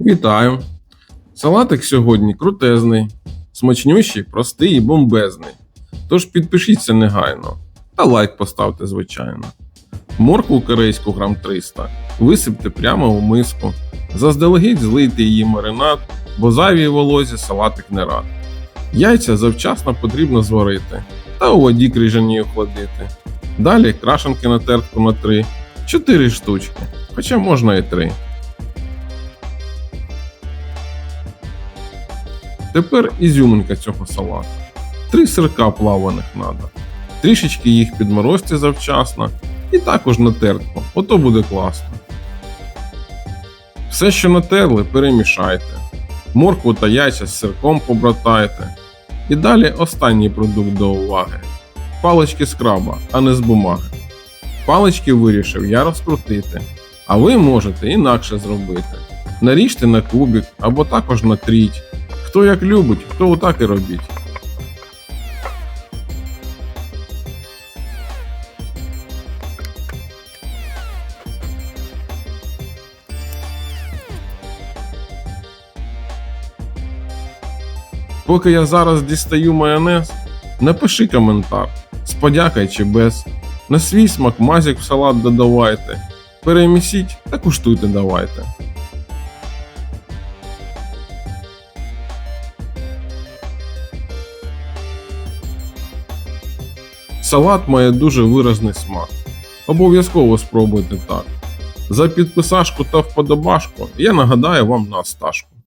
Вітаю! Салатик сьогодні крутезний, смачнющий, простий і бомбезний. Тож підпишіться негайно та лайк поставте, звичайно. Моркву корейську грам 300 висипте прямо у миску. Заздалегідь злийте її маринад, бо зайвій волозі салатик не рад. Яйця завчасно потрібно зварити та у воді крижаній охладити. Далі крашенки на тертку на 3, 4 штучки, хоча можна і 3. Тепер ізюминка цього салату. Три сирка плаваних надо. Трішечки їх підморозьте завчасно і також на. Ото буде класно. Все, що натерли, перемішайте. Моркву та яйця з сирком побратайте. І далі останній продукт до уваги. Палички з краба, а не з бумаги. Палички вирішив я розкрутити, а ви можете інакше зробити. Наріжте на кубик або також натріть. Хто як любить, хто отак і робіть. Поки я зараз дістаю майонез, напиши коментар з подякою чи без. На свій смак мазік в салат додавайте. Перемісіть та куштуйте давайте. Салат має дуже виразний смак. Обов'язково спробуйте так. За підписашку та вподобашку я нагадаю вам на стажку.